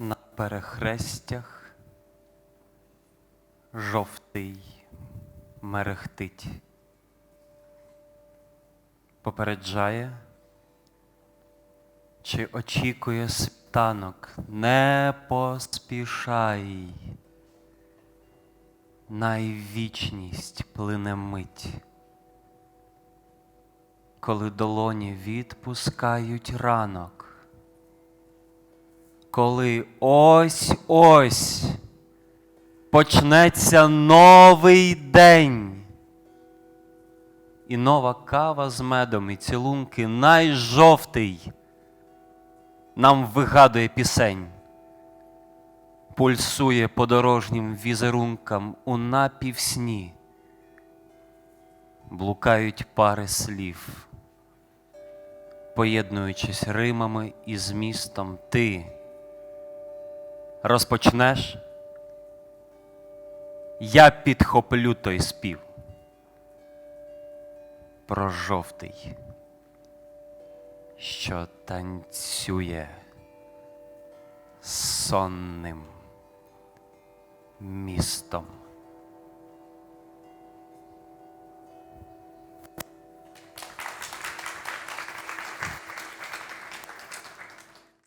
На перехрестях жовтий мерехтить, попереджає, чи очікує світанок, не поспішай, найвічність плине мить, коли долоні відпускають ранок коли ось ось почнеться новий день. І нова кава з медом і цілунки найжовтий нам вигадує пісень, пульсує подорожнім візерункам у напівсні, блукають пари слів, поєднуючись римами і змістом ти розпочнеш, я підхоплю той спів про жовтий, що танцює сонним містом.